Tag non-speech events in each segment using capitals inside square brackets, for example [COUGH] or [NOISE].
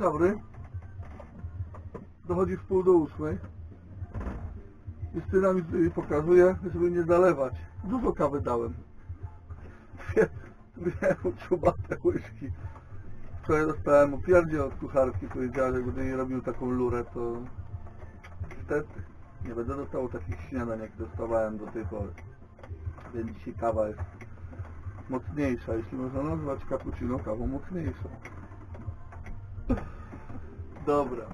dobry. Dochodzi w pół do ósmej. Justyna mi pokazuje, żeby nie zalewać. Dużo kawy dałem. [LAUGHS] Dwie czubate łyżki. Wczoraj dostałem opierdzie od kucharki, powiedziała, że gdy nie robił taką lurę, to niestety nie będę dostał takich śniadań, jak dostawałem do tej pory. Więc dzisiaj kawa jest mocniejsza, jeśli można nazwać cappuccino kawą mocniejszą. Dobra,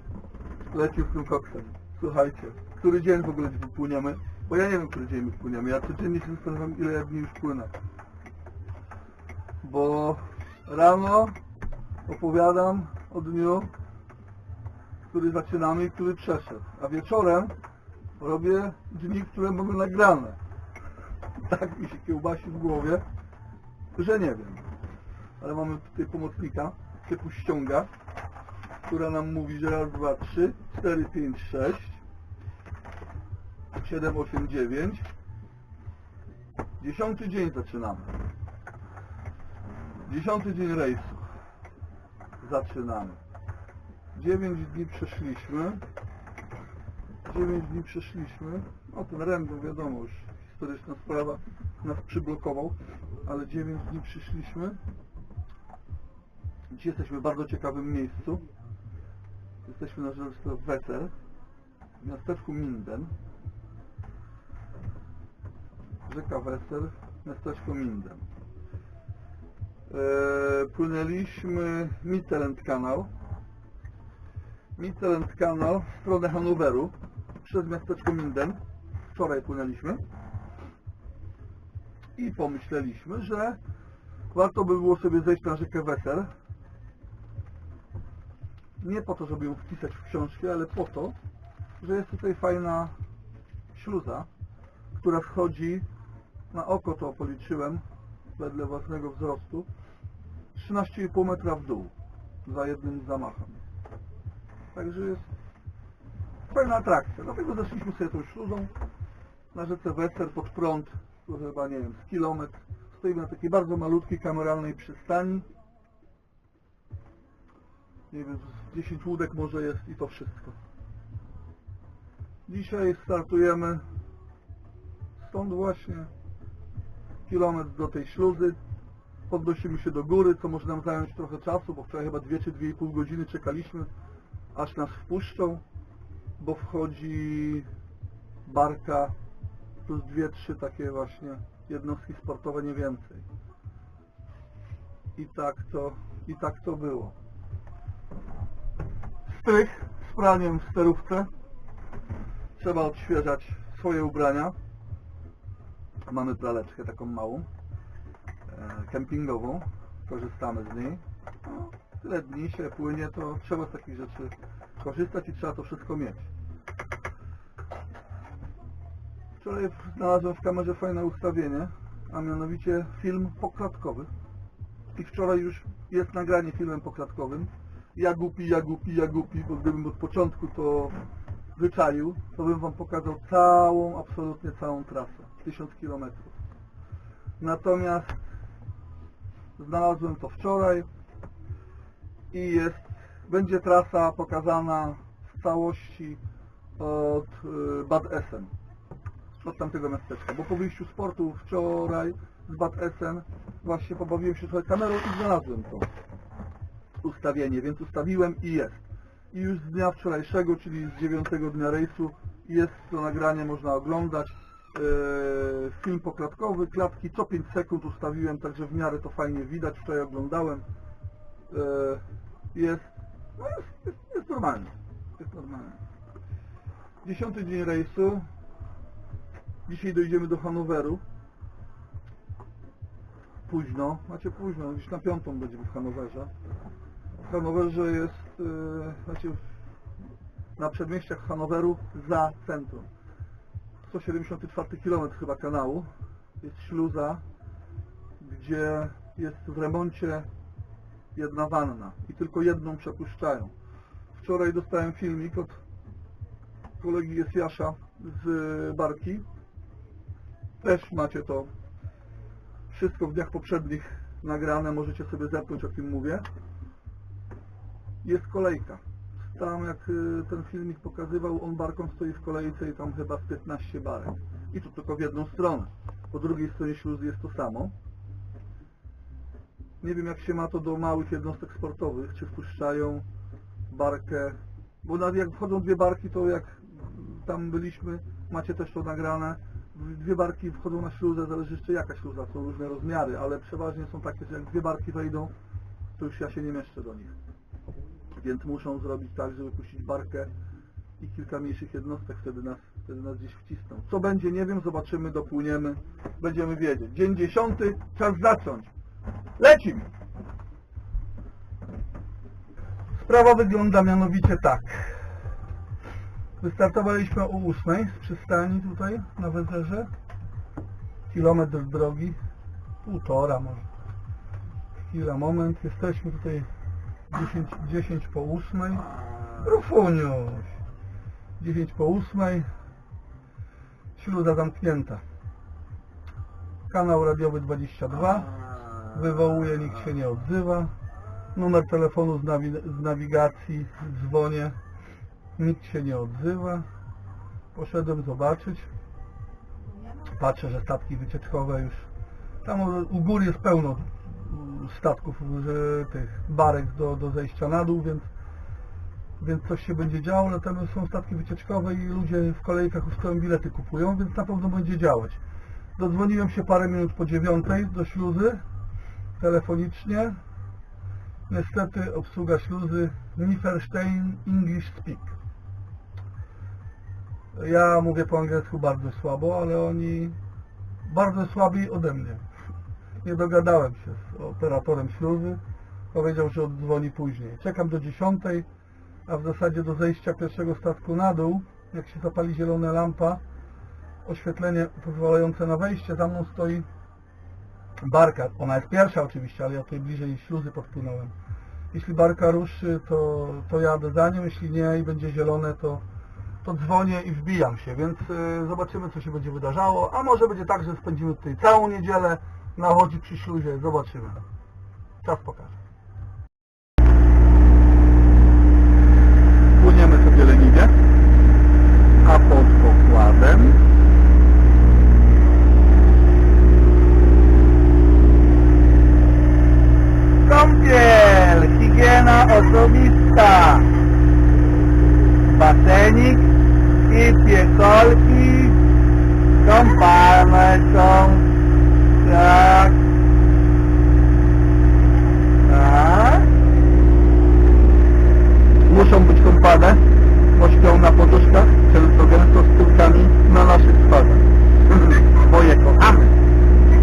lecimy z tym koksem. Słuchajcie, który dzień w ogóle wypłyniemy? Bo ja nie wiem, który dzień my wpłyniemy. Ja codziennie się zastanawiam, ile ja dni już płynę. Bo rano opowiadam o dniu, który zaczynamy i który przeszedł. A wieczorem robię dni, które mamy nagrane. [LAUGHS] Tak mi się kiełbasi w głowie, że nie wiem. Ale mamy tutaj pomocnika, typu ściąga, która nam mówi, że raz, dwa, trzy, cztery, pięć, sześć, siedem, osiem, dziewięć. Dziesiąty dzień zaczynamy. Dziesiąty dzień rejsu. Zaczynamy. Dziewięć dni przeszliśmy. Dziewięć dni przeszliśmy. O ten ręką wiadomo już historyczna sprawa nas przyblokował, ale dziewięć dni przyszliśmy. Dzisiaj jesteśmy w bardzo ciekawym miejscu. Jesteśmy na rzece Weser w miasteczku Minden. Rzeka Weser, miasteczko Minden. Eee, płynęliśmy Mittelland Kanał. Mittelland Kanał w stronę Hanoweru przez miasteczko Minden. Wczoraj płynęliśmy i pomyśleliśmy, że warto by było sobie zejść na rzekę Weser. Nie po to, żeby ją wpisać w książkę, ale po to, że jest tutaj fajna śluza, która wchodzi na oko to policzyłem wedle własnego wzrostu 13,5 metra w dół za jednym zamachem. Także jest fajna atrakcja. Dlatego zeszliśmy sobie tą śluzą na rzece Weser pod prąd, chyba nie wiem, z kilometr. Stoimy na takiej bardzo malutkiej kameralnej przystani. Nie wiem, z 10 łódek może jest i to wszystko. Dzisiaj startujemy stąd właśnie kilometr do tej śluzy. Podnosimy się do góry, co może nam zająć trochę czasu, bo wczoraj chyba 2 czy 2,5 godziny czekaliśmy, aż nas wpuszczą, bo wchodzi barka plus dwie, trzy takie właśnie jednostki sportowe, nie więcej. I tak to, i tak to było. Strych z praniem w sterówce. Trzeba odświeżać swoje ubrania. Mamy praleczkę taką małą, e, kempingową. Korzystamy z niej. No, tyle dni się płynie, to trzeba z takich rzeczy korzystać i trzeba to wszystko mieć. Wczoraj znalazłem w kamerze fajne ustawienie, a mianowicie film poklatkowy. I wczoraj już jest nagranie filmem poklatkowym. Ja głupi, ja głupi, ja głupi, bo gdybym od początku to wyczaił, to bym Wam pokazał całą, absolutnie całą trasę. 1000 km. Natomiast znalazłem to wczoraj i jest, będzie trasa pokazana w całości od y, Bad Essen od tamtego miasteczka, bo po wyjściu z portu wczoraj z Bad Essen właśnie pobawiłem się trochę kamerą i znalazłem to ustawienie, więc ustawiłem i jest. I już z dnia wczorajszego, czyli z dziewiątego dnia rejsu jest to nagranie, można oglądać. Eee, film poklatkowy, klatki co 5 sekund ustawiłem, także w miarę to fajnie widać, wczoraj oglądałem. Eee, jest, no jest, jest, jest normalnie. Jest normalnie. Dziesiąty dzień rejsu, Dzisiaj dojdziemy do Hanoweru. Późno, macie późno, gdzieś na piątą będziemy w Hanowerze. Hanowerze jest, yy, znaczy na przedmieściach Hanoweru za centrum. 174 km chyba kanału. Jest śluza, gdzie jest w remoncie jedna wanna i tylko jedną przepuszczają. Wczoraj dostałem filmik od kolegi Jesjasza z Barki, też macie to wszystko w dniach poprzednich nagrane, możecie sobie zerknąć o tym mówię. Jest kolejka. Tam jak y, ten filmik pokazywał, on barką stoi w kolejce i tam chyba z 15 barek. I to tylko w jedną stronę. Po drugiej stronie śluzy jest to samo. Nie wiem jak się ma to do małych jednostek sportowych, czy wpuszczają barkę, bo nawet jak wchodzą dwie barki, to jak tam byliśmy, macie też to nagrane, dwie barki wchodzą na śluzę, zależy jeszcze jaka śluza, są różne rozmiary, ale przeważnie są takie, że jak dwie barki wejdą, to już ja się nie mieszczę do nich. Więc muszą zrobić tak, żeby puścić barkę i kilka mniejszych jednostek wtedy nas, wtedy nas gdzieś wcisną. Co będzie, nie wiem, zobaczymy, dopłyniemy, będziemy wiedzieć. Dzień dziesiąty, czas zacząć. Lecimy! Sprawa wygląda mianowicie tak. Wystartowaliśmy o 8 z przystani tutaj na Wezerze. Kilometr drogi, półtora może. Chwila, moment, jesteśmy tutaj 10, 10 po 8. Rufuniuś! 10 po 8. Śluza zamknięta. Kanał radiowy 22. Wywołuje, nikt się nie odzywa. Numer telefonu z, nawi- z nawigacji, dzwonię. Nikt się nie odzywa. Poszedłem zobaczyć. Patrzę, że statki wycieczkowe już... Tam u- góry jest pełno statków, że, tych barek do, do zejścia na dół, więc, więc coś się będzie działo. Natomiast są statki wycieczkowe i ludzie w kolejkach ustawią bilety kupują, więc na pewno będzie działać. Dodzwoniłem się parę minut po dziewiątej do śluzy telefonicznie. Niestety obsługa śluzy Nieferstein English Speak. Ja mówię po angielsku bardzo słabo, ale oni bardzo słabi ode mnie. Nie dogadałem się z operatorem śluzy. Powiedział, że oddzwoni później. Czekam do 10, a w zasadzie do zejścia pierwszego statku na dół, jak się zapali zielona lampa, oświetlenie pozwalające na wejście, za mną stoi barka. Ona jest pierwsza oczywiście, ale ja tutaj bliżej śluzy podpłynąłem. Jeśli barka ruszy, to, to jadę za nią, jeśli nie i będzie zielone, to, to dzwonię i wbijam się, więc y, zobaczymy, co się będzie wydarzało. A może będzie tak, że spędzimy tutaj całą niedzielę na łodzi przy śluzie, zobaczymy. Czas pokaże. Płyniemy sobie leniwie, a pod pokładem